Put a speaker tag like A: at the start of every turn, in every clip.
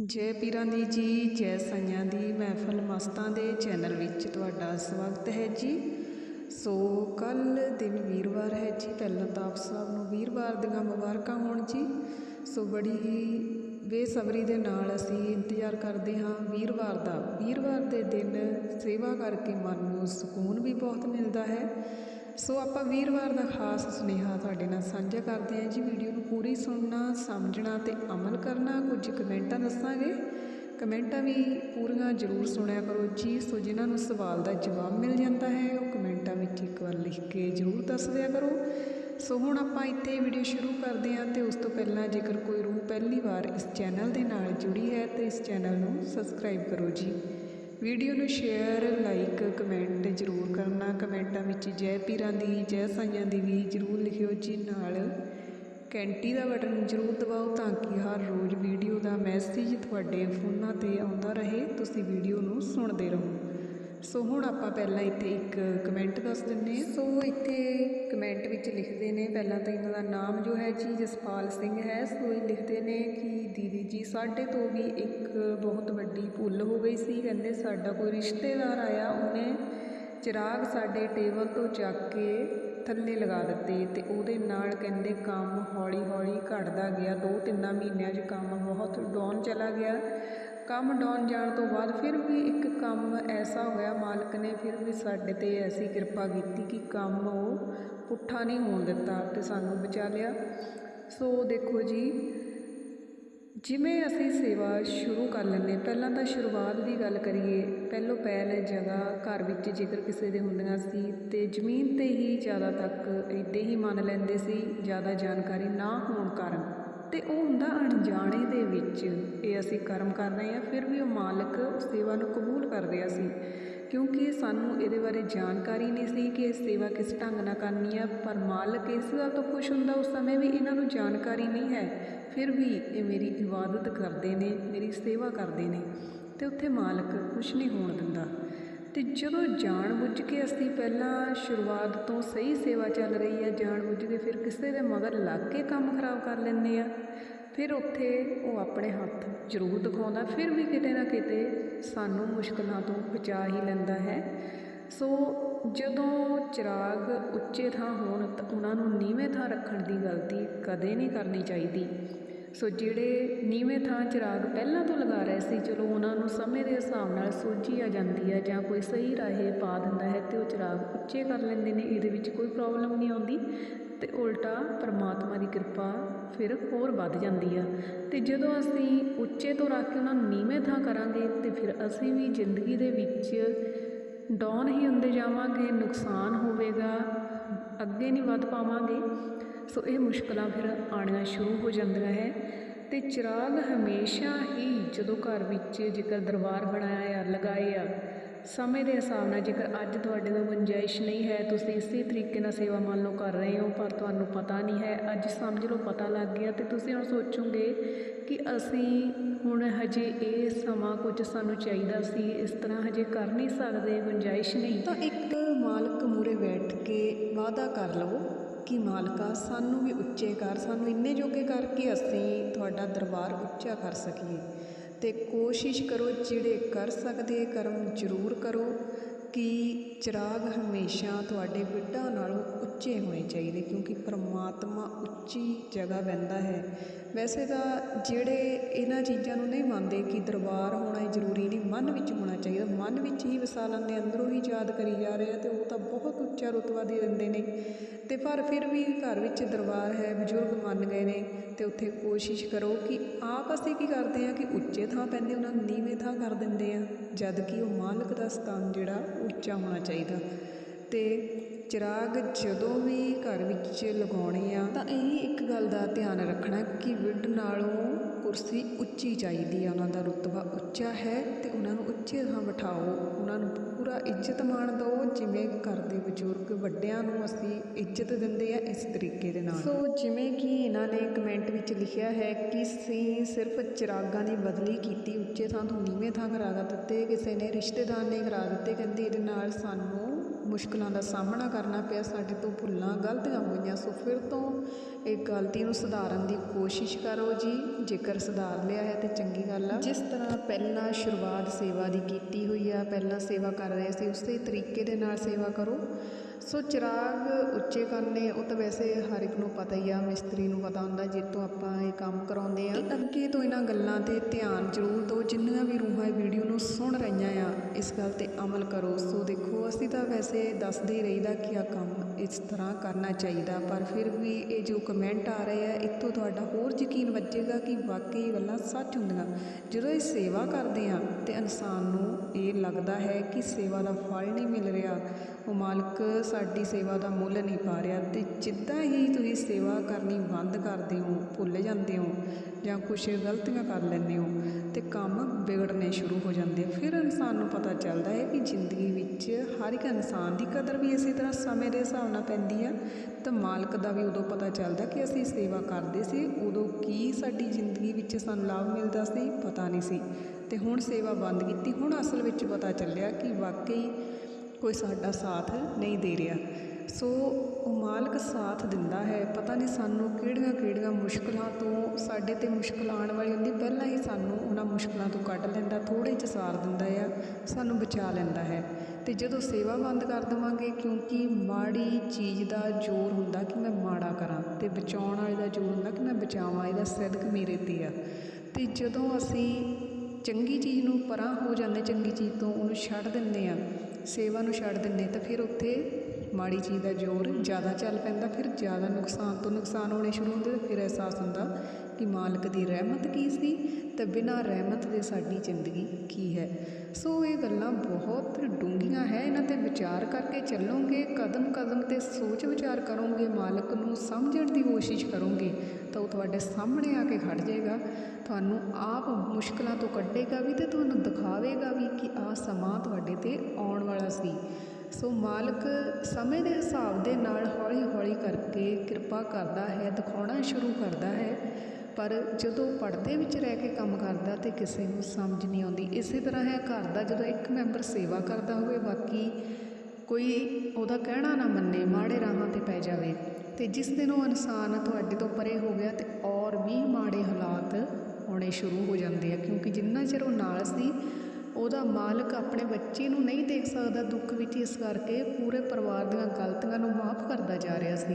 A: ਜੈ ਪੀਰਾਂ ਦੀ ਜੀ, ਜੈ ਸਾਈਆਂ ਦੀ, ਮਹਿਫਲ ਮਸਤਾਂ ਦੇ ਚੈਨਲ ਵਿੱਚ ਤੁਹਾਡਾ ਸਵਾਗਤ ਹੈ ਜੀ। ਸੋ ਕੱਲ ਦਿਨ ਵੀਰਵਾਰ ਹੈ ਜੀ, ਪਹਿਲਾਂ ਤਾਂ ਆਪ ਸਭ ਨੂੰ ਵੀਰਵਾਰ ਦੀਆਂ ਮੁਬਾਰਕਾਂ ਹੋਣ ਜੀ। ਸੋ ਬੜੀ ਹੀ ਬੇਸਬਰੀ ਦੇ ਨਾਲ ਅਸੀਂ ਇੰਤਜ਼ਾਰ ਕਰਦੇ ਹਾਂ ਵੀਰਵਾਰ ਦਾ। ਵੀਰਵਾਰ ਦੇ ਦਿਨ ਸੇਵਾ ਕਰਕੇ ਮਨ ਨੂੰ ਸਕੂਨ ਵੀ ਬਹੁਤ ਮਿਲਦਾ ਹੈ। ਸੋ ਆਪਾਂ ਵੀਰਵਾਰ ਦਾ ਖਾਸ ਸੁਨੇਹਾ ਤੁਹਾਡੇ ਨਾਲ ਸਾਂਝਾ ਕਰਦੇ ਹਾਂ ਜੀ। ਵੀਡੀਓ ਨੂੰ ਪੂਰੀ ਸੁਣਨਾ, ਸਮਝਣਾ ਤੇ ਅਮਲ ਕਰਨਾ। ਕੁਝ ਕਮੈਂਟਾਂ ਦੱਸਾਂਗੇ। ਕਮੈਂਟਾਂ ਵੀ ਪੂਰੀਆਂ ਜ਼ਰੂਰ ਸੁਣਿਆ ਕਰੋ ਜੀ। ਸੋ ਜਿਨ੍ਹਾਂ ਨੂੰ ਸਵਾਲ ਦਾ ਜਵਾਬ ਮਿਲ ਜਾਂਦਾ ਹੈ, ਉਹ ਕਮੈਂਟਾਂ ਵਿੱਚ ਇੱਕ ਵਾਰ ਲਿਖ ਕੇ ਜ਼ਰੂਰ ਦੱਸ ਦਿਆ ਕਰੋ। ਸੋ ਹੁਣ ਆਪਾਂ ਇੱਥੇ ਵੀਡੀਓ ਸ਼ੁਰੂ ਕਰਦੇ ਹਾਂ ਤੇ ਉਸ ਤੋਂ ਪਹਿਲਾਂ ਜੇਕਰ ਕੋਈ ਰੂਹ ਪਹਿਲੀ ਵਾਰ ਇਸ ਚੈਨਲ ਦੇ ਨਾਲ ਜੁੜੀ ਹੈ, ਤਾਂ ਇਸ ਚੈਨਲ ਨੂੰ ਸਬਸਕ੍ਰਾਈਬ ਕਰੋ ਜੀ। ਵੀਡੀਓ ਨੂੰ ਸ਼ੇਅਰ, ਲਾਈਕ, ਕਮੈਂਟ ਜ਼ਰੂਰ ਕਰਨਾ। ਕਮੈਂਟਾਂ ਵਿੱਚ ਜੈ ਪੀਰਾਂ ਦੀ, ਜੈ ਸਾਈਆਂ ਦੀ ਵੀ ਜ਼ਰੂਰ ਲਿਖਿਓ ਜੀ ਨਾਲ। ਘੰਟੀ ਦਾ ਬਟਨ ਜ਼ਰੂਰ ਦਬਾਓ ਤਾਂ ਕਿ ਹਰ ਰੋਜ਼ ਵੀਡੀਓ ਦਾ ਮੈਸੇਜ ਤੁਹਾਡੇ ਫੋਨਾਂ ਤੇ ਆਉਂਦਾ ਰਹੇ। ਤੁਸੀਂ ਵੀਡੀਓ ਨੂੰ ਸੁਣਦੇ ਰਹੋ। ਸੋ ਹੁਣ ਆਪਾਂ ਪਹਿਲਾਂ ਇੱਥੇ ਇੱਕ ਕਮੈਂਟ ਦੱਸ ਦਿੰਨੇ ਹਾਂ। ਸੋ ਇੱਥੇ ਕਮੈਂਟ ਵਿੱਚ ਲਿਖਦੇ ਨੇ, ਪਹਿਲਾਂ ਤਾਂ ਇਹਨਾਂ ਦਾ ਨਾਮ ਜੋ ਹੈ ਜੀ ਜਸਪਾਲ ਸਿੰਘ ਹੈ। ਸੋ ਇਹ ਲਿਖਦੇ ਨੇ ਕਿ ਦੀਦੀ ਜੀ। ਸਾਡੇ ਤੋਂ ਵੀ ਇੱਕ ਬਹੁਤ ਵੱਡੀ ਭੁੱਲ ਹੋ ਗਈ ਸੀ। ਕਹਿੰਦੇ ਸਾਡਾ ਕੋਈ ਰਿਸ਼ਤੇਦਾਰ ਆਇਆ, ਉਹਨੇ ਚਿਰਾਗ ਸਾਡੇ ਟੇਬਲ ਤੋਂ ਚੱਕ ਕੇ ਥੱਲੇ ਲਗਾ ਦਿੱਤੇ ਅਤੇ ਉਹਦੇ ਨਾਲ ਕਹਿੰਦੇ ਕੰਮ ਹੌਲੀ ਹੌਲੀ ਘਟਦਾ ਗਿਆ। ਦੋ ਤਿੰਨਾਂ ਮਹੀਨਿਆਂ 'ਚ ਕੰਮ ਬਹੁਤ ਡਾਊਨ ਚਲਾ ਗਿਆ। ਕੰਮ ਡਾਊਨ ਜਾਣ ਤੋਂ ਬਾਅਦ ਫਿਰ ਵੀ ਇੱਕ ਕੰਮ ਐਸਾ ਹੋਇਆ ਮਾਲਕ ਨੇ ਫਿਰ ਵੀ ਸਾਡੇ ਤੇ ਐਸੀ ਕਿਰਪਾ ਕੀਤੀ ਕਿ ਕੰਮ ਉਹ ਪੁੱਠਾ ਨਹੀਂ ਹੋਣ ਦਿੱਤਾ ਤੇ ਸਾਨੂੰ ਬਚਾ ਲਿਆ। ਸੋ ਦੇਖੋ ਜੀ ਜਿਵੇਂ ਅਸੀਂ ਸੇਵਾ ਸ਼ੁਰੂ ਕਰ ਲੈਂਦੇ ਪਹਿਲਾਂ ਤਾਂ ਸ਼ੁਰੂਆਤ ਦੀ ਗੱਲ ਕਰੀਏ, ਪਹਿਲੋਂ ਪਹਿਲ ਜਗ੍ਹਾ ਘਰ ਵਿੱਚ ਜੇਕਰ ਕਿਸੇ ਦੇ ਹੁੰਦੀਆਂ ਸੀ ਤੇ ਜ਼ਮੀਨ ਤੇ ਹੀ ਜ਼ਿਆਦਾ ਤੱਕ ਇੱਦਾਂ ਹੀ ਮੰਨ ਲੈਂਦੇ ਸੀ, ਜ਼ਿਆਦਾ ਜਾਣਕਾਰੀ ਨਾ ਹੋਣ ਕਾਰਨ। ਅਤੇ ਉਹ ਹੁੰਦਾ ਅਣਜਾਣੇ ਦੇ ਵਿੱਚ। ਇਹ ਅਸੀਂ ਕਰਮ ਕਰ ਰਹੇ ਹਾਂ, ਫਿਰ ਵੀ ਉਹ ਮਾਲਕ ਸੇਵਾ ਨੂੰ ਕਬੂਲ ਕਰ ਰਿਹਾ ਸੀ। ਕਿਉਂਕਿ ਸਾਨੂੰ ਇਹਦੇ ਬਾਰੇ ਜਾਣਕਾਰੀ ਨਹੀਂ ਸੀ ਕਿ ਇਹ ਸੇਵਾ ਕਿਸ ਢੰਗ ਨਾਲ ਕਰਨੀ ਆ ਪਰ ਮਾਲਕ ਇਸ ਗੱਲ ਤੋਂ ਖੁਸ਼ ਹੁੰਦਾ ਉਸ ਸਮੇਂ ਵੀ ਇਹਨਾਂ ਨੂੰ ਜਾਣਕਾਰੀ ਨਹੀਂ ਹੈ। ਫਿਰ ਵੀ ਇਹ ਮੇਰੀ ਇਬਾਦਤ ਕਰਦੇ ਨੇ, ਮੇਰੀ ਸੇਵਾ ਕਰਦੇ ਨੇ ਤੇ ਉੱਥੇ ਮਾਲਕ ਕੁਛ ਨਹੀਂ ਹੋਣ ਦਿੰਦਾ। ਤੇ ਜਦੋਂ ਜਾਣ ਬੁੱਝ ਕੇ ਅਸੀਂ ਪਹਿਲਾਂ ਸ਼ੁਰੂਆਤ ਤੋਂ ਸਹੀ ਸੇਵਾ ਚੱਲ ਰਹੀ ਹੈ, ਜਾਣ ਬੁੱਝ ਕੇ ਫਿਰ ਕਿਸੇ ਦੇ ਮਗਰ ਲੱਗ ਕੇ ਕੰਮ ਖਰਾਬ ਕਰ ਲੈਂਦੇ ਆ, ਫਿਰ ਉੱਥੇ ਉਹ ਆਪਣੇ ਹੱਥ ਜ਼ਰੂਰ ਦਿਖਾਉਂਦਾ, ਫਿਰ ਵੀ ਕਿਤੇ ਨਾ ਕਿਤੇ ਸਾਨੂੰ ਮੁਸ਼ਕਲਾਂ ਤੋਂ ਬਚਾ ਹੀ ਲੈਂਦਾ ਹੈ। ਸੋ ਜਦੋਂ ਚਿਰਾਗ ਉੱਚੇ ਥਾਂ ਹੋਣ ਤਾਂ ਉਹਨਾਂ ਨੂੰ ਨੀਵੇਂ ਥਾਂ ਰੱਖਣ ਦੀ ਗਲਤੀ ਕਦੇ ਨਹੀਂ ਕਰਨੀ ਚਾਹੀਦੀ। ਸੋ ਜਿਹੜੇ ਨੀਵੇਂ ਥਾਂ ਚਿਰਾਗ ਪਹਿਲਾਂ ਤੋਂ ਲਗਾ ਰਹੇ ਸੀ, ਚਲੋ ਉਹਨਾਂ ਨੂੰ ਸਮੇਂ ਦੇ ਹਿਸਾਬ ਨਾਲ ਸੋਝੀ ਆ ਜਾਂਦੀ ਹੈ ਜਾਂ ਕੋਈ ਸਹੀ ਰਾਹੇ ਪਾ ਦਿੰਦਾ ਹੈ ਤੇ ਉਹ ਚਿਰਾਗ ਉੱਚੇ ਕਰ ਲੈਂਦੇ ਨੇ, ਇਹਦੇ ਵਿੱਚ ਕੋਈ ਪ੍ਰੋਬਲਮ ਨਹੀਂ ਆਉਂਦੀ ਤੇ ਉਲਟਾ ਪਰਮਾਤਮਾ ਦੀ ਕਿਰਪਾ ਫਿਰ ਹੋਰ ਵੱਧ ਜਾਂਦੀ ਆ। ਤੇ ਜਦੋਂ ਅਸੀਂ ਉੱਚੇ ਤੋਂ ਰੱਖ ਕੇ ਉਹਨਾਂ ਨੂੰ ਨੀਵੇਂ ਥਾਂ ਕਰਾਂਗੇ ਤੇ ਫਿਰ ਅਸੀਂ ਵੀ ਜ਼ਿੰਦਗੀ ਦੇ ਵਿੱਚ ਡਾਊਨ ਹੀ ਹੁੰਦੇ ਜਾਵਾਂਗੇ, ਨੁਕਸਾਨ ਹੋਵੇਗਾ, ਅੱਗੇ ਨਹੀਂ ਵੱਧ ਪਾਵਾਂਗੇ। ਸੋ ਇਹ ਮੁਸ਼ਕਲਾਂ ਫਿਰ ਆਉਣੀਆਂ ਸ਼ੁਰੂ ਹੋ ਜਾਂਦੀਆਂ ਹੈ ਤੇ ਚਿਰਾਗ ਹਮੇਸ਼ਾ ਹੀ ਜਦੋਂ ਘਰ ਵਿੱਚ ਜੇਕਰ ਦਰਬਾਰ ਬਣਾਇਆ ਆ, ਲਗਾਏ ਆ, ਸਮੇਂ ਦੇ ਹਿਸਾਬ ਨਾਲ ਜੇਕਰ ਅੱਜ ਤੁਹਾਡੇ ਕੋਲ ਗੁੰਜਾਇਸ਼ ਨਹੀਂ ਹੈ, ਤੁਸੀਂ ਇਸੇ ਤਰੀਕੇ ਨਾਲ ਸੇਵਾ ਮੰਨ ਲਓ ਕਰ ਰਹੇ ਹੋ, ਪਰ ਤੁਹਾਨੂੰ ਪਤਾ ਨਹੀਂ ਹੈ, ਅੱਜ ਸਮਝ ਲਓ ਪਤਾ ਲੱਗ ਗਿਆ ਤੇ ਤੁਸੀਂ ਹੁਣ ਸੋਚੋਗੇ ਕਿ ਅਸੀਂ ਹੁਣ ਹਜੇ ਇਹ ਸਮਾਂ ਕੁਝ ਸਾਨੂੰ ਚਾਹੀਦਾ ਸੀ, ਇਸ ਤਰ੍ਹਾਂ ਹਜੇ ਕਰ ਨਹੀਂ ਸਕਦੇ, ਗੁੰਜਾਇਸ਼ ਨਹੀਂ। ਤਾਂ ਇੱਕ ਮਾਲਕ ਮੂਰੇ ਬੈਠ ਕੇ ਵਾਅਦਾ ਕਰ ਲਵੋ ਕਿ ਮਾਲਕਾ, ਸਾਨੂੰ ਵੀ ਉੱਚੇ ਕਰ, ਸਾਨੂੰ ਇੰਨੇ ਜੋਗੇ ਕਰ ਕਿ ਅਸੀਂ ਤੁਹਾਡਾ ਦਰਬਾਰ ਉੱਚਾ ਕਰ ਸਕੀਏ। ਅਤੇ ਕੋਸ਼ਿਸ਼ ਕਰੋ, ਜਿਹੜੇ ਕਰ ਸਕਦੇ, ਕਰਮ ਜ਼ਰੂਰ ਕਰੋ। ਕਿ ਚਿਰਾਗ ਹਮੇਸ਼ਾ ਤੁਹਾਡੇ ਬਿੱਡਾਂ ਨਾਲੋਂ ਉੱਚੇ ਹੋਣੇ ਚਾਹੀਦੇ, ਕਿਉਂਕਿ ਪਰਮਾਤਮਾ ਉੱਚੀ ਜਗ੍ਹਾ ਬੈੰਦਾ ਹੈ। ਵੈਸੇ ਤਾਂ ਜਿਹੜੇ ਇਹਨਾਂ ਚੀਜ਼ਾਂ ਨੂੰ ਨਹੀਂ ਮੰਨਦੇ ਕਿ ਦਰਬਾਰ ਹੋਣਾ ਜ਼ਰੂਰੀ ਨਹੀਂ, ਮਨ ਵਿੱਚ ਹੋਣਾ ਚਾਹੀਦਾ। ਮਨ ਵਿੱਚ ਹੀ ਵਸਾ ਲੈਂਦੇ ਅੰਦਰੋਂ ਹੀ ਯਾਦ ਕਰੀ ਜਾ ਰਹੇ ਆ ਤੇ ਉਹ ਤਾਂ ਬਹੁਤ ਉੱਚਾ ਰੁਤਬਾ ਦੇ ਦਿੰਦੇ ਨੇ। ਤੇ ਪਰ ਫਿਰ ਵੀ ਘਰ ਵਿੱਚ ਦਰਬਾਰ ਹੈ, ਬਜ਼ੁਰਗ ਮੰਨ ਗਏ ਨੇ, ਤੇ ਉੱਥੇ ਕੋਸ਼ਿਸ਼ ਕਰੋ ਕਿ ਆਪ ਅਸੀਂ ਕੀ ਕਰਦੇ ਆ ਕਿ ਉੱਚੇ ਥਾਂ ਪੈਂਦੇ, ਉਹਨਾਂ ਨੂੰ ਨੀਵੇਂ ਥਾਂ ਕਰ ਦਿੰਦੇ ਆ, ਜਦ ਕਿ ਉਹ ਮਾਲਕ ਦਾ ਸਥਾਨ ਜਿਹੜਾ ਉੱਚਾ ਹੋਣਾ ਚਾਹੀਦਾ। ਚਾਹੀਦਾ। ਅਤੇ ਚਿਰਾਗ ਜਦੋਂ ਵੀ ਘਰ ਵਿੱਚ ਲਗਾਉਣੇ ਆ ਤਾਂ ਇਹ ਇੱਕ ਗੱਲ ਦਾ ਧਿਆਨ ਰੱਖਣਾ ਕਿ ਵਿੱਢ ਨਾਲੋਂ ਕੁਰਸੀ ਉੱਚੀ ਚਾਹੀਦੀ ਆ ਉਹਨਾਂ ਦਾ ਰੁਤਬਾ। ਉੱਚਾ ਹੈ ਅਤੇ ਉਹਨਾਂ ਨੂੰ ਉੱਚੇ ਥਾਂ ਬਿਠਾਓ। ਉਹਨਾਂ ਨੂੰ ਪੂਰਾ ਇੱਜ਼ਤ ਮਾਣ ਦਿਓ, ਜਿਵੇਂ ਘਰ ਦੇ ਬਜ਼ੁਰਗ ਵੱਡਿਆਂ ਨੂੰ ਅਸੀਂ ਇੱਜ਼ਤ ਦਿੰਦੇ ਆ ਇਸ ਤਰੀਕੇ ਦੇ ਨਾਲ। ਸੋ ਜਿਵੇਂ ਕਿ ਇਹਨਾਂ ਨੇ ਕਮੈਂਟ ਵਿੱਚ ਲਿਖਿਆ ਹੈ ਕਿ ਅਸੀਂ ਸਿਰਫ ਚਿਰਾਗਾਂ ਦੀ ਬਦਲੀ ਕੀਤੀ, ਉੱਚੇ ਥਾਂ ਤੋਂ ਨੀਵੇਂ ਥਾਂ ਕਰਾ ਦਿੱਤੇ, ਕਿਸੇ ਨੇ ਰਿਸ਼ਤੇਦਾਰ ਨੇ ਕਰਾ ਦਿੱਤੇ, ਕਹਿੰਦੇ ਇਹਦੇ ਨਾਲ ਸਾਨੂੰ ਮੁਸ਼ਕਲਾਂ ਦਾ ਸਾਹਮਣਾ ਕਰਨਾ ਪਿਆ। ਸਾਡੇ ਤੋਂ ਭੁੱਲਾਂ ਗਲਤੀਆਂ ਹੋਈਆਂ। ਸੋ ਫਿਰ ਤੋਂ ਇਹ ਗਲਤੀ ਨੂੰ ਸੁਧਾਰਨ ਦੀ ਕੋਸ਼ਿਸ਼ ਕਰੋ ਜੀ। ਜੇਕਰ ਸੁਧਾਰ ਲਿਆ ਹੈ ਤੇ ਚੰਗੀ ਗੱਲ ਆ। ਜਿਸ ਤਰ੍ਹਾਂ ਪਹਿਲਾਂ ਸ਼ੁਰੂਆਤ ਸੇਵਾ ਦੀ ਕੀਤੀ ਹੋਈ ਆ, ਪਹਿਲਾਂ ਸੇਵਾ ਕਰ ਰਹੇ ਸੀ, ਉਸੇ ਤਰੀਕੇ ਦੇ ਨਾਲ ਸੇਵਾ ਕਰੋ। ਸੋ ਚਿਰਾਗ ਉੱਚੇ ਕਰਨੇ ਉਹ ਤਾਂ ਵੈਸੇ ਹਰ ਇੱਕ ਨੂੰ ਪਤਾ ਹੀ ਆ, ਮਿਸਤਰੀ ਨੂੰ ਪਤਾ ਹੁੰਦਾ ਜਿੱਤੋਂ ਆਪਾਂ ਇਹ ਕੰਮ ਕਰਾਉਂਦੇ ਆ। ਅੱਗੇ ਤੋਂ ਇਹਨਾਂ ਗੱਲਾਂ ਤੇ ਧਿਆਨ ਜ਼ਰੂਰ ਦਿਓ, ਜਿੰਨੀਆਂ ਵੀ ਰੂਹਾਂ ਇਹ ਵੀਡੀਓ ਨੂੰ ਸੁਣ ਰਹੀਆਂ ਆ, ਇਸ ਗੱਲ ਤੇ ਅਮਲ ਕਰੋ। ਸੋ ਦੇਖੋ, ਅਸੀਂ ਤਾਂ ਵੈਸੇ ਦੱਸਦੇ ਹੀ ਰਹੀਦਾ ਕਿ ਆ ਕੰਮ ਇਸ ਤਰ੍ਹਾਂ ਕਰਨਾ ਚਾਹੀਦਾ, ਪਰ ਫਿਰ ਵੀ ਇਹ ਜੋ ਕਮੈਂਟ ਆ ਰਹੇ ਆ, ਇੱਥੋਂ ਤੁਹਾਡਾ ਹੋਰ ਯਕੀਨ ਵੱਜੇਗਾ ਕਿ ਵਾਕਈ ਗੱਲਾਂ ਸੱਚ ਹੁੰਦੀਆਂ। ਜਦੋਂ ਇਹ ਸੇਵਾ ਕਰਦੇ ਆ, ਤੇ ਇਨਸਾਨ ਨੂੰ ਇਹ ਲੱਗਦਾ ਹੈ ਕਿ ਸੇਵਾ ਦਾ ਫਲ ਨਹੀਂ ਮਿਲ ਰਿਹਾ, ਉਹ ਮਾਲਕ ਸਾਡੀ ਸੇਵਾ ਦਾ ਮੁੱਲ ਨਹੀਂ ਪਾ ਰਿਹਾ, ਤੇ ਜਿੱਦਾਂ ਹੀ ਤੁਸੀਂ ਸੇਵਾ ਕਰਨੀ ਬੰਦ ਕਰਦੇ ਹੋ ਭੁੱਲ ਜਾਂਦੇ ਹੋ, ਜਾਂ ਕੁਛ ਗਲਤੀਆਂ ਕਰ ਲੈਂਦੇ ਹੋ, ਤੇ ਕੰਮ ਵਿਗੜਨੇ ਸ਼ੁਰੂ ਹੋ ਜਾਂਦੇ ਫਿਰ ਇਨਸਾਨ ਨੂੰ ਪਤਾ ਚੱਲਦਾ ਹੈ ਕਿ ਜ਼ਿੰਦਗੀ ਵਿੱਚ ਹਰ ਇੱਕ ਇਨਸਾਨ ਦੀ ਕਦਰ ਵੀ ਇਸੇ ਤਰ੍ਹਾਂ ਸਮੇਂ ਦੇ ਹਿਸਾਬ ਨਾਲ ਪੈਂਦੀ ਆ। ਤਾਂ ਮਾਲਕ ਦਾ ਵੀ ਉਦੋਂ ਪਤਾ ਚੱਲਦਾ ਕਿ ਅਸੀਂ ਸੇਵਾ ਕਰਦੇ ਸੀ, ਉਦੋਂ ਕੀ ਸਾਡੀ ਜ਼ਿੰਦਗੀ ਵਿੱਚ ਸਾਨੂੰ ਲਾਭ ਮਿਲਦਾ ਸੀ, ਪਤਾ ਨਹੀਂ ਸੀ। ਤੇ ਹੁਣ ਸੇਵਾ ਬੰਦ ਕੀਤੀ, ਹੁਣ ਅਸਲ ਵਿੱਚ ਪਤਾ ਚੱਲਿਆ ਕਿ ਵਾਕਈ ਕੋਈ ਸਾਡਾ ਸਾਥ ਨਹੀਂ ਦੇ ਰਿਹਾ। ਸੋ ਉਹ ਮਾਲਕ ਸਾਥ ਦਿੰਦਾ ਹੈ। ਪਤਾ ਨਹੀਂ ਸਾਨੂੰ ਕਿਹੜੀਆਂ ਕਿਹੜੀਆਂ ਮੁਸ਼ਕਲਾਂ ਤੋਂ ਸਾਡੇ ਤੇ ਮੁਸ਼ਕਲ ਆਉਣ ਵਾਲੀ ਹੁੰਦੀ। ਪਹਿਲਾਂ ਹੀ ਸਾਨੂੰ ਉਹਨਾਂ ਮੁਸ਼ਕਲਾਂ ਤੋਂ ਕੱਢ ਲੈਂਦਾ ਥੋੜੇ ਚ ਸਾਰ ਦਿੰਦਾ ਆ, ਸਾਨੂੰ ਬਚਾ ਲੈਂਦਾ ਹੈ। ਤੇ ਜਦੋਂ ਸੇਵਾ ਬੰਦ ਕਰ ਦੇਵਾਂਗੇ, ਕਿਉਂਕਿ ਮਾੜੀ ਚੀਜ਼ ਦਾ ਜ਼ੋਰ ਹੁੰਦਾ ਕਿ ਮੈਂ ਮਾੜਾ ਕਰਾਂ ਤੇ ਬਚਾਉਣ ਵਾਲੇ ਦਾ ਜ਼ੋਰ ਹੁੰਦਾ ਕਿ ਮੈਂ ਬਚਾਵਾਂ, ਇਹਦਾ ਸਿਦਕ ਮੇਰੇ ਤੇ ਆ। ਤੇ ਜਦੋਂ ਅਸੀਂ ਚੰਗੀ ਚੀਜ਼ ਨੂੰ ਪਰਾਂ ਹੋ ਜਾਂਦੇ, ਚੰਗੀ ਚੀਜ਼ ਤੋਂ ਉਹਨੂੰ ਛੱਡ ਦਿੰਦੇ ਆ ਸੇਵਾ ਨੂੰ ਛੱਡ ਦਿੰਦੇ ਤਾਂ ਫਿਰ ਉੱਥੇ ਮਾੜੀ ਚੀਜ਼ ਦਾ ਜ਼ੋਰ ਜ਼ਿਆਦਾ ਚੱਲ ਪੈਂਦਾ, ਫਿਰ ਜ਼ਿਆਦਾ ਨੁਕਸਾਨ ਤੋਂ ਨੁਕਸਾਨ ਹੋਣੇ ਸ਼ੁਰੂ ਹੁੰਦੇ ਫਿਰ ਅਹਿਸਾਸ ਹੁੰਦਾ ਕਿ ਮਾਲਕ ਦੀ ਰਹਿਮਤ ਕੀ ਸੀ ਤੇ ਬਿਨਾਂ ਰਹਿਮਤ ਦੇ ਸਾਡੀ ਜ਼ਿੰਦਗੀ ਕੀ ਹੈ। ਸੋ ਇਹ ਗੱਲਾਂ ਬਹੁਤ ਡੂੰਘੀਆਂ ਹੈ, ਇਹਨਾਂ ਤੇ ਵਿਚਾਰ ਕਰਕੇ ਚੱਲੋਗੇ, ਕਦਮ ਕਦਮ ਤੇ ਸੋਚ ਵਿਚਾਰ ਕਰੋਗੇ, ਮਾਲਕ ਨੂੰ ਸਮਝਣ ਦੀ ਕੋਸ਼ਿਸ਼ ਕਰੋਗੇ, ਤਾਂ ਉਹ ਤੁਹਾਡੇ ਸਾਹਮਣੇ ਆ ਕੇ ਖੜ ਜਾਏਗਾ, ਤੁਹਾਨੂੰ ਆਪ ਮੁਸ਼ਕਲਾਂ ਤੋਂ ਕੱਢੇਗਾ ਵੀ ਤੇ ਤੁਹਾਨੂੰ ਦਿਖਾਵੇਗਾ ਵੀ ਕਿ ਆਹ ਸਮਾਂ ਤੁਹਾਡੇ ਤੇ ਆਉਣ ਵਾਲਾ ਸੀ। ਸੋ ਮਾਲਕ ਸਮੇਂ ਦੇ ਹਿਸਾਬ ਦੇ ਨਾਲ ਹੌਲੀ ਹੌਲੀ ਕਰਕੇ ਕਿਰਪਾ ਕਰਦਾ ਹੈ, ਦਿਖਾਉਣਾ ਸ਼ੁਰੂ ਕਰਦਾ ਹੈ। ਪਰ ਜਦੋਂ ਪੜਦੇ ਵਿੱਚ ਰਹਿ ਕੇ ਕੰਮ ਕਰਦਾ ਤੇ ਕਿਸੇ ਨੂੰ ਸਮਝ ਨਹੀਂ ਆਉਂਦੀ। ਇਸੇ ਤਰ੍ਹਾਂ ਹੈ ਘਰ ਦਾ ਜਦੋਂ ਇੱਕ ਮੈਂਬਰ ਸੇਵਾ ਕਰਦਾ ਹੋਵੇ, ਬਾਕੀ ਕੋਈ ਉਹਦਾ ਕਹਿਣਾ ਨਾ ਮੰਨੇ, ਮਾੜੇ ਰਾਹਾਂ ਤੇ ਪੈ ਜਾਵੇ। ਤੇ ਜਿਸ ਦਿਨ ਉਹ ਇਨਸਾਨ ਤੁਹਾਡੇ ਤੋਂ ਪਰੇ ਹੋ ਗਿਆ ਤੇ ਔਰ ਵੀ ਮਾੜੇ ਹਾਲਾਤ ਆਉਣੇ ਸ਼ੁਰੂ ਹੋ ਜਾਂਦੇ ਆ, ਕਿਉਂਕਿ ਜਿੰਨਾ ਚਿਰ ਉਹ ਨਾਲ ਸੀ ਉਹਦਾ ਮਾਲਕ ਆਪਣੇ ਬੱਚੇ ਨੂੰ ਨਹੀਂ ਦੇਖ ਸਕਦਾ, ਦੁੱਖ ਵਿੱਚ ਇਸ ਕਰਕੇ ਪੂਰੇ ਪਰਿਵਾਰ ਦੀਆਂ ਗਲਤੀਆਂ ਨੂੰ ਮਾਫ ਕਰਦਾ ਜਾ ਰਿਹਾ ਸੀ।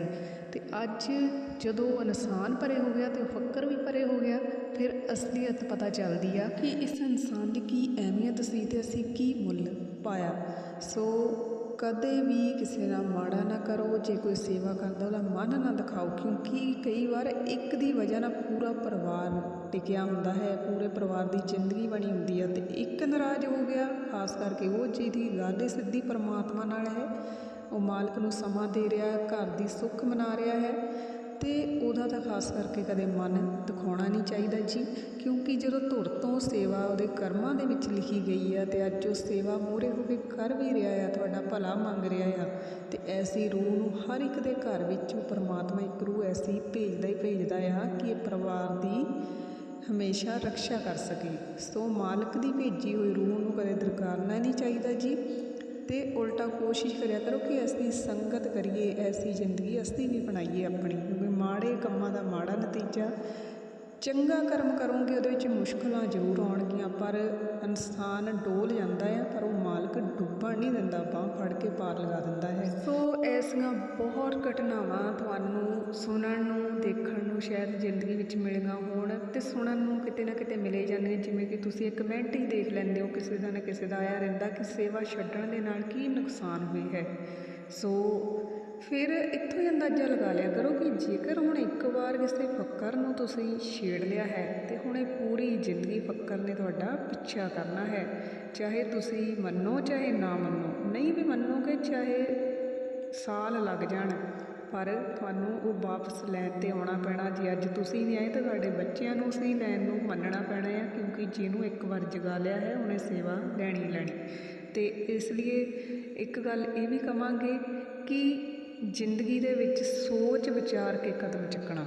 A: ਤੇ ਅੱਜ ਜਦੋਂ ਉਹ ਇਨਸਾਨ ਪਰੇ ਹੋ ਗਿਆ ਤੇ ਉਹ ਫੱਕਰ ਵੀ ਪਰੇ ਹੋ ਗਿਆ, ਫਿਰ ਅਸਲੀਅਤ ਪਤਾ ਚੱਲਦੀ ਆ ਕਿ ਇਸ ਇਨਸਾਨ ਦੀ ਕੀ ਅਹਿਮੀਅਤ ਸੀ ਤੇ ਅਸੀਂ ਕੀ ਮੁੱਲ ਪਾਇਆ। ਸੋ ਕਦੇ ਵੀ ਕਿਸੇ ਨਾਲ ਮਾੜਾ ਨਾ ਕਰੋ, ਜੇ ਕੋਈ ਸੇਵਾ ਕਰਦਾ ਉਹਦਾ ਮਨ ਨਾ ਦਿਖਾਓ, ਕਿਉਂਕਿ ਕਈ ਵਾਰ ਇੱਕ ਦੀ ਵਜ੍ਹਾ ਨਾਲ ਪੂਰਾ ਪਰਿਵਾਰ ਟਿਕਿਆ ਹੁੰਦਾ ਹੈ, ਪੂਰੇ ਪਰਿਵਾਰ ਦੀ ਜ਼ਿੰਦਗੀ ਬਣੀ ਹੁੰਦੀ ਹੈ ਤੇ ਇੱਕ ਨਾਰਾਜ਼ ਹੋ ਗਿਆ, ਖਾਸ ਕਰਕੇ ਉਹ ਜਿਹਦੀ ਦੀ ਗੱਲ ਸਿੱਧੀ ਪਰਮਾਤਮਾ ਨਾਲ ਹੈ, ਉਹ ਮਾਲਕ ਨੂੰ ਸਮਾਂ ਦੇ ਰਿਹਾ ਹੈ, ਘਰ ਦੀ ਸੁੱਖ ਮਨਾ ਰਿਹਾ ਹੈ। ਤੇ ਉਹਦਾ ਤਾਂ ਖਾਸ ਕਰਕੇ ਕਦੇ ਮਨ ਦਿਖਾਉਣਾ ਨਹੀਂ ਚਾਹੀਦਾ ਜੀ, ਕਿਉਂਕਿ ਜਦੋਂ ਧੁਰ ਤੋਂ ਸੇਵਾ ਉਹਦੇ ਕਰਮਾਂ ਦੇ ਵਿੱਚ ਲਿਖੀ ਗਈ ਆ ਅਤੇ ਅੱਜ ਉਹ ਸੇਵਾ ਮੂਹਰੇ ਹੋ ਕੇ ਕਰ ਵੀ ਰਿਹਾ ਆ, ਤੁਹਾਡਾ ਭਲਾ ਮੰਗ ਰਿਹਾ ਆ ਅਤੇ ਐਸੀ ਰੂਹ ਨੂੰ ਹਰ ਇੱਕ ਦੇ ਘਰ ਵਿੱਚ ਪਰਮਾਤਮਾ ਇੱਕ ਰੂਹ ਐਸੀ ਭੇਜਦਾ ਹੀ ਭੇਜਦਾ ਆ ਕਿ ਇਹ ਪਰਿਵਾਰ ਦੀ ਹਮੇਸ਼ਾ ਰੱਖਿਆ ਕਰ ਸਕੇ। ਸੋ ਮਾਲਕ ਦੀ ਭੇਜੀ ਹੋਈ ਰੂਹ ਨੂੰ ਕਦੇ ਦਰਕਾਰਨਾ ਨਹੀਂ ਚਾਹੀਦਾ ਜੀ। ਅਤੇ ਉਲਟਾ ਕੋਸ਼ਿਸ਼ ਕਰਿਆ ਕਰੋ ਕਿ ਅਸੀਂ ਸੰਗਤ ਕਰੀਏ, ਐਸੀ ਜ਼ਿੰਦਗੀ ਅਸੀਂ ਵੀ ਬਣਾਈਏ ਆਪਣੀ, ਕਿਉਂਕਿ ਮਾੜੇ ਕੰਮਾਂ ਦਾ ਮਾੜਾ ਨਤੀਜਾ ਚੰਗਾ ਕਰਮ ਕਰੋਗੇ, ਉਹਦੇ ਵਿੱਚ ਮੁਸ਼ਕਲਾਂ ਜ਼ਰੂਰ ਆਉਣਗੀਆਂ, ਪਰ ਇਨਸਾਨ ਡੋਲ ਜਾਂਦਾ ਆ, ਪਰ ਉਹ ਮਾਲਕ ਡੁੱਬਣ ਨਹੀਂ ਦਿੰਦਾ, ਬਾਂਹ ਫੜ ਕੇ ਪਾਰ ਲਗਾ ਦਿੰਦਾ ਹੈ। ਸੋ ਐਸੀਆਂ ਬਹੁਤ ਘਟਨਾਵਾਂ ਤੁਹਾਨੂੰ ਸੁਣਨ ਨੂੰ, ਦੇਖਣ ਨੂੰ, ਸ਼ਾਇਦ ਜ਼ਿੰਦਗੀ ਵਿੱਚ ਮਿਲੀਆਂ ਹੋਣ ਤੇ ਸੁਣਨ ਨੂੰ ਕਿਤੇ ਨਾ ਕਿਤੇ ਮਿਲੇ ਜਾਂਦੇ ਨੇ ਜਿਵੇਂ ਕਿ ਤੁਸੀਂ ਇੱਕ ਮਿੰਟ ਹੀ ਦੇਖ ਲੈਂਦੇ ਹੋ, ਕਿਸੇ ਦਾ ਨਾ ਕਿਸੇ ਦਾ ਆਇਆ ਰਹਿੰਦਾ ਕਿ ਸੇਵਾ ਛੱਡਣ ਦੇ ਨਾਲ ਕੀ ਨੁਕਸਾਨ ਹੋਈ ਹੈ। ਸੋ ਫਿਰ ਇੱਥੋਂ ਹੀ ਅੰਦਾਜ਼ਾ ਲਗਾ ਲਿਆ ਕਰੋ ਕਿ ਜੇਕਰ ਹੁਣ ਇੱਕ ਵਾਰ ਕਿਸੇ ਫੱਕਰ ਨੂੰ ਤੁਸੀਂ ਛੇੜ ਲਿਆ ਹੈ, ਤੇ ਹੁਣ ਇਹ ਪੂਰੀ ਜ਼ਿੰਦਗੀ ਫੱਕਰ ਨੇ ਤੁਹਾਡਾ ਪਿੱਛਾ ਕਰਨਾ ਹੈ। ਚਾਹੇ ਤੁਸੀਂ ਮੰਨੋ, ਚਾਹੇ ਨਾ ਮੰਨੋ, ਨਹੀਂ ਵੀ ਮੰਨੋਗੇ, ਚਾਹੇ ਸਾਲ ਲੱਗ ਜਾਣ, ਪਰ ਤੁਹਾਨੂੰ ਉਹ ਵਾਪਸ ਲੈਣ ਤੇ ਆਉਣਾ ਪੈਣਾ, ਜੇ ਅੱਜ ਤੁਸੀਂ ਨਹੀਂ ਆਏ ਤਾਂ ਤੁਹਾਡੇ ਬੱਚਿਆਂ ਨੂੰ ਉਸੇ ਲੈਣ ਨੂੰ ਮੰਨਣਾ ਪੈਣਾ ਹੈ, ਕਿਉਂਕਿ ਜਿਹਨੂੰ ਇੱਕ ਵਾਰ ਜਗਾ ਲਿਆ ਹੈ, ਉਹਨੇ ਸੇਵਾ ਲੈਣੀ ਲੈਣੀ। ਤੇ ਇਸ ਲਈ ਇੱਕ ਗੱਲ ਇਹ ਵੀ ਕਵਾਂਗੇ ਕਿ ਜ਼ਿੰਦਗੀ ਦੇ ਵਿੱਚ ਸੋਚ ਵਿਚਾਰ ਕੇ ਕਦਮ ਚੱਕਣਾ।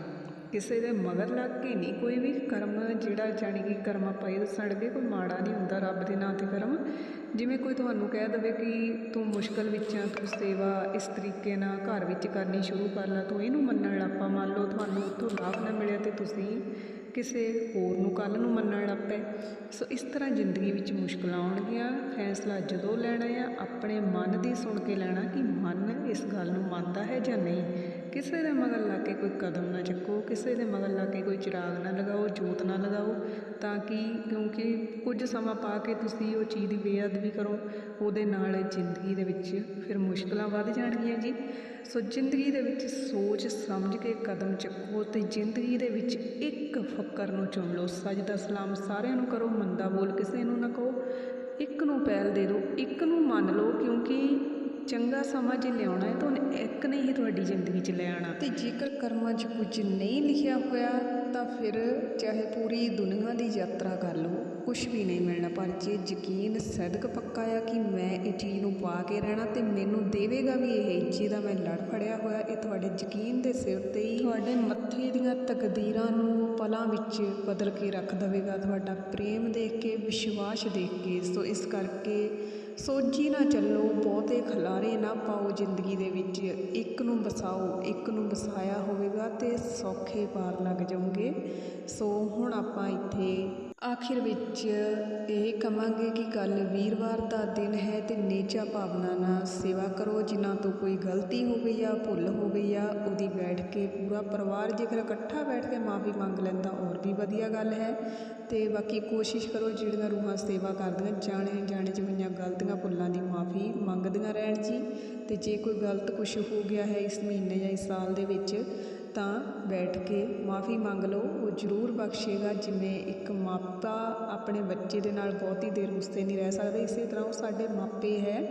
A: ਕਿਸੇ ਦੇ ਮਗਰ ਲੱਗ ਕੇ ਨਹੀਂ ਕੋਈ ਵੀ ਕਰਮ ਜਿਹੜਾ ਜਾਣੀ ਕਿ ਕਰਮ ਆਪਾਂ ਇਹ ਦੱਸਣਗੇ ਕੋਈ ਮਾੜਾ ਨਹੀਂ ਹੁੰਦਾ ਰੱਬ ਦੇ ਨਾਂ ਤੇ ਕਰਮ। ਜਿਵੇਂ ਕੋਈ ਤੁਹਾਨੂੰ ਕਹਿ ਦੇਵੇ ਕਿ ਤੂੰ ਮੁਸ਼ਕਲ ਵਿੱਚ ਆ ਤੂੰ ਸੇਵਾ ਇਸ ਤਰੀਕੇ ਨਾਲ ਘਰ ਵਿੱਚ ਕਰਨੀ ਸ਼ੁਰੂ ਕਰ ਲੈ, ਤੂੰ ਇਹਨੂੰ ਮੰਨਣ ਲੱਪਾ ਮੰਨ ਲਓ ਤੁਹਾਨੂੰ ਉੱਥੋਂ ਲਾਭ ਨਾ ਮਿਲਿਆ ਤੇ ਤੁਸੀਂ ਕਿਸੇ ਹੋਰ ਨੂੰ ਕੱਲ੍ਹ ਨੂੰ ਮੰਨਣ ਲੱਗ ਪਏ। ਸੋ ਇਸ ਤਰ੍ਹਾਂ ਜ਼ਿੰਦਗੀ ਵਿੱਚ ਮੁਸ਼ਕਲਾਂ ਆਉਣਗੀਆਂ, ਫੈਸਲਾ ਜਦੋਂ ਲੈਣਾ ਆ, ਆਪਣੇ ਮਨ ਦੀ ਸੁਣ ਕੇ ਲੈਣਾ ਕਿ ਮਨ ਇਸ ਗੱਲ ਨੂੰ ਮੰਨਦਾ ਹੈ ਜਾਂ ਨਹੀਂ। ਕਿਸੇ ਦੇ ਮਗਰ ਲਾ ਕੇ ਕੋਈ ਕਦਮ ਨਾ ਚੱਕੋ, ਕਿਸੇ ਦੇ ਮਗਰ ਲਾ ਕੇ ਕੋਈ ਚਿਰਾਗ ਨਾ ਲਗਾਓ, ਜੋਤ ਨਾ ਲਗਾਓ, ਤਾਂ ਕਿ ਕਿਉਂਕਿ ਕੁਝ ਸਮਾਂ ਪਾ ਕੇ ਤੁਸੀਂ ਉਹ ਚੀਜ਼ ਦੀ ਬੇਅਦਬੀ ਕਰੋ, ਉਹਦੇ ਨਾਲ ਜ਼ਿੰਦਗੀ ਦੇ ਵਿੱਚ ਫਿਰ ਮੁਸ਼ਕਲਾਂ ਵੱਧ ਜਾਣਗੀਆਂ ਜੀ। ਸੋ ਜ਼ਿੰਦਗੀ ਦੇ ਵਿੱਚ ਸੋਚ ਸਮਝ ਕੇ ਕਦਮ ਚੱਕੋ ਤੇ ਜ਼ਿੰਦਗੀ ਦੇ ਵਿੱਚ ਇੱਕ ਫੱਕਰ ਨੂੰ ਚੁਣ ਲਓ। ਸਜਦਾ ਸਲਾਮ ਸਾਰਿਆਂ ਨੂੰ ਕਰੋ, ਮੰਦਾ ਬੋਲ ਕਿਸੇ ਨੂੰ ਨਾ ਕਹੋ। ਇੱਕ ਨੂੰ ਪਹਿਲ ਦੇ ਦਿਓ, ਇੱਕ ਨੂੰ ਮੰਨ ਲਓ, ਕਿਉਂਕਿ ਚੰਗਾ ਸਮਾਂ ਜੇ ਲਿਆਉਣਾ ਹੈ ਤਾਂ ਉਹਨੇ ਇੱਕ ਨੇ ਹੀ ਤੁਹਾਡੀ ਜ਼ਿੰਦਗੀ 'ਚ ਲੈ ਆਉਣਾ। ਤੇ ਜੇਕਰ ਕਰਮਾਂ 'ਚ ਕੁਝ ਨਹੀਂ ਲਿਖਿਆ ਹੋਇਆ ਤਾਂ ਫਿਰ ਚਾਹੇ ਪੂਰੀ ਦੁਨੀਆ ਦੀ ਯਾਤਰਾ ਕਰ ਲਓ ਕੁਝ ਵੀ ਨਹੀਂ ਮਿਲਣਾ। ਪਰ ਜੇ ਯਕੀਨ ਸਦਕ ਪੱਕਾ ਆ ਕਿ ਮੈਂ ਇਹ ਚੀਜ਼ ਨੂੰ ਪਾ ਕੇ ਰਹਿਣਾ ਤੇ ਮੈਨੂੰ ਦੇਵੇਗਾ ਵੀ ਇਹ ਜਿਹਦਾ ਮੈਂ ਲੜ ਫੜਿਆ ਹੋਇਆ ਇਹ ਤੁਹਾਡੇ ਯਕੀਨ ਦੇ ਸਿਰ ਤੇ ਹੀ ਤੁਹਾਡੇ ਮੱਥੇ ਦੀਆਂ ਤਕਦੀਰਾਂ ਨੂੰ ਪਲਾਂ ਵਿੱਚ ਬਦਲ ਕੇ ਰੱਖ ਦੇਵੇਗਾ। ਤੁਹਾਡਾ ਪ੍ਰੇਮ ਦੇਖ ਕੇ ਵਿਸ਼ਵਾਸ ਦੇਖ ਕੇ। ਸੋ ਇਸ ਕਰਕੇ ਸੋਝੀ ਨਾ ਚੱਲੋ, ਬਹੁਤੇ ਖਲਾਰੇ ਨਾ ਪਾਓ ਜ਼ਿੰਦਗੀ ਦੇ ਵਿੱਚ। ਇੱਕ ਨੂੰ ਵਸਾਓ ਇੱਕ ਨੂੰ ਵਸਾਇਆ ਹੋਵੇਗਾ ਤੇ ਸੌਖੇ ਪਾਰ ਲੱਗ ਜਾਓਗੇ। ਸੋ ਹੁਣ ਆਪਾਂ ਇੱਥੇ ਆਖਿਰ ਵਿੱਚ ਇਹ ਕਵਾਂਗੇ ਕਿ ਕੱਲ ਵੀਰਵਾਰ ਦਾ ਦਿਨ ਹੈ ਤੇ ਨੇਚਾ ਭਾਵਨਾ ਨਾਲ ਸੇਵਾ ਕਰੋ, ਜਿਨ੍ਹਾਂ ਤੋਂ ਕੋਈ ਗਲਤੀ ਹੋ ਗਈ ਆ, ਭੁੱਲ ਹੋ ਗਈ ਆ, ਉਹਦੀ ਬੈਠ ਕੇ ਪੂਰਾ ਪਰਿਵਾਰ ਜੇਕਰ ਇਕੱਠਾ ਬੈਠ ਕੇ ਮਾਫੀ ਮੰਗ ਲੈਂਦਾ ਹੋਰ ਵੀ ਵਧੀਆ ਗੱਲ ਹੈ। ਤੇ ਬਾਕੀ ਕੋਸ਼ਿਸ਼ ਕਰੋ ਜਿਹੜੀਆਂ ਰੂਹਾਂ ਸੇਵਾ ਕਰਦੀਆਂ, ਜਾਣੇ ਜਾਣੇ ਚ ਹੋਈਆਂ ਗਲਤੀਆਂ, ਭੁੱਲਾਂ ਦੀ ਮਾਫੀ ਮੰਗਦੀਆਂ ਰਹਿਣ ਜੀ। ਤੇ ਜੇ ਕੋਈ ਗਲਤ ਕੁਝ ਹੋ ਗਿਆ ਹੈ ਇਸ ਮਹੀਨੇ ਜਾਂ ਇਸ ਸਾਲ ਦੇ ਵਿੱਚ ਤਾਂ ਬੈਠ ਕੇ ਮਾਫੀ ਮੰਗ ਲਓ, ਉਹ ਜ਼ਰੂਰ ਬਖਸ਼ੇਗਾ ਜਿਵੇਂ ਇੱਕ ਮਾਪਾ ਆਪਣੇ ਬੱਚੇ ਦੇ ਨਾਲ ਬਹੁਤੀ ਦੇਰ ਗੁੱਸੇ ਨਹੀਂ ਰਹਿ ਸਕਦਾ। ਇਸੇ ਤਰ੍ਹਾਂ ਉਹ ਸਾਡੇ ਮਾਪੇ ਹੈ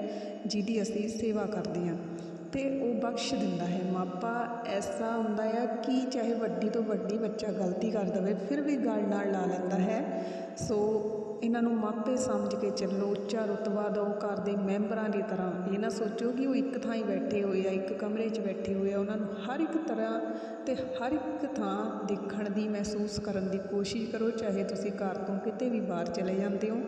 A: ਜਿਹਦੀ ਅਸੀਂ ਸੇਵਾ ਕਰਦੇ ਹਾਂ ਤੇ ਉਹ ਬਖਸ਼ ਦਿੰਦਾ ਹੈ। ਮਾਪਾ ਐਸਾ ਹੁੰਦਾ ਆ ਕਿ ਚਾਹੇ ਵੱਡੀ ਤੋਂ ਵੱਡੀ ਬੱਚਾ ਗਲਤੀ ਕਰ ਦਵੇ, ਫਿਰ ਵੀ ਗੱਲ ਨਾਲ ਲਾ ਲੈਂਦਾ ਹੈ। ਸੋ ਇਹਨਾਂ ਨੂੰ ਮਾਪੇ ਸਮਝ ਕੇ ਚੱਲੋ, ਉੱਚਾ ਰੁਤਬਾ ਦਿਓ ਘਰ ਦੇ ਮੈਂਬਰਾਂ ਦੀ ਤਰ੍ਹਾਂ। ਇਹ ਨਾ ਸੋਚੋ ਕਿ ਉਹ ਇੱਕ ਥਾਂ ਹੀ ਬੈਠੇ ਹੋਏ ਆ, ਇੱਕ ਕਮਰੇ 'ਚ ਬੈਠੇ ਹੋਏ ਆ। ਉਹਨਾਂ ਨੂੰ ਹਰ ਇੱਕ ਤਰ੍ਹਾਂ ਤੇ ਹਰ ਇੱਕ ਥਾਂ ਦੇਖਣ ਦੀ ਮਹਿਸੂਸ ਕਰਨ ਦੀ ਕੋਸ਼ਿਸ਼ ਕਰੋ, ਚਾਹੇ ਤੁਸੀਂ ਘਰ ਤੋਂ ਕਿਤੇ ਵੀ ਬਾਹਰ ਚਲੇ ਜਾਂਦੇ ਹੋ।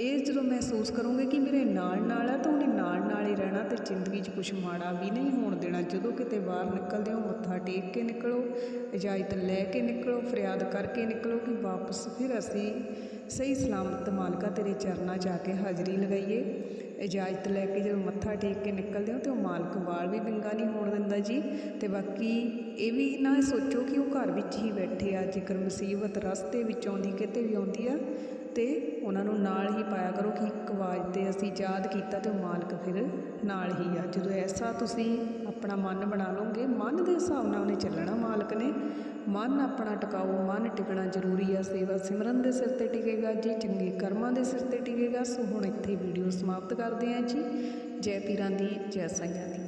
A: ਇਹ ਜਦੋਂ ਮਹਿਸੂਸ ਕਰੋਗੇ ਕਿ ਮੇਰੇ ਨਾਲ ਨਾਲ ਆ, ਤਾਂ ਉਹਨੇ ਨਾਲ ਨਾਲ ਹੀ ਰਹਿਣਾ ਤੇ ਜ਼ਿੰਦਗੀ 'ਚ ਕੁਝ ਮਾੜਾ ਵੀ ਨਹੀਂ ਹੋਣ ਦੇਣਾ। ਜਦੋਂ ਕਿਤੇ ਬਾਹਰ ਨਿਕਲਦੇ ਹੋ, ਮੱਥਾ ਟੇਕ ਕੇ ਨਿਕਲੋ, ਇਜਾਜ਼ਤ ਲੈ ਕੇ ਨਿਕਲੋ, ਫਰਿਆਦ ਕਰਕੇ ਨਿਕਲੋ ਕਿ ਵਾਪਸ ਫਿਰ ਅਸੀਂ ਸਹੀ ਸਲਾਮਤ ਮਾਲਕਾ ਤੇਰੇ ਚਰਨਾਂ 'ਚ ਆ ਕੇ ਹਾਜ਼ਰੀ ਲਗਾਈਏ। ਇਜਾਜ਼ਤ ਲੈ ਕੇ ਜਦੋਂ ਮੱਥਾ ਟੇਕ ਕੇ ਨਿਕਲਦੇ ਹੋ ਤੇ ਉਹ ਮਾਲਕ ਵਾਲ ਵੀ ਵਿੰਗਾ ਨਹੀਂ ਹੋਣ ਦਿੰਦਾ ਜੀ। ਤੇ ਬਾਕੀ ਇਹ ਵੀ ਨਾ ਸੋਚੋ ਕਿ ਉਹ ਘਰ ਵਿੱਚ ਹੀ ਬੈਠੇ ਆ। ਜੇਕਰ ਮੁਸੀਬਤ ਰਸਤੇ ਵਿੱਚ ਆਉਂਦੀ, ਕਿਤੇ ਵੀ ਆਉਂਦੀ ਆ, ਤੇ ਉਹਨਾਂ ਨੂੰ ਨਾਲ ਹੀ ਪਾਇਆ ਕਰੋ ਕਿ ਇੱਕ ਵਾਰ ਤੇ ਅਸੀਂ ਯਾਦ ਕੀਤਾ ਤੇ ਉਹ ਮਾਲਕ ਫਿਰ ਨਾਲ ਹੀ ਆ। ਜਦੋਂ ਐਸਾ ਤੁਸੀਂ ਆਪਣਾ ਮਨ ਬਣਾ ਲਓਗੇ, ਮਨ ਦੇ ਹਿਸਾਬ ਨਾਲ ਉਹਨੇ ਚੱਲਣਾ ਮਾਲਕ ਨੇ। ਮਨ ਆਪਣਾ ਟਿਕਾਓ ਮਨ ਟਿਕਣਾ ਜ਼ਰੂਰੀ ਆ, ਸੇਵਾ ਸਿਮਰਨ ਦੇ ਸਿਰ ਤੇ ਟਿਕੇਗਾ ਜੀ, ਚੰਗੇ ਕਰਮਾਂ ਦੇ ਸਿਰ ਤੇ ਟਿਕੇਗਾ। ਸੋ ਹੁਣ ਇੱਥੇ ਵੀਡੀਓ ਸਮਾਪਤ ਕਰਦੇ ਹਾਂ ਜੀ। ਜੈ ਪੀਰਾਂ ਦੀ, ਜੈ ਸਾਈਆਂ ਦੀ।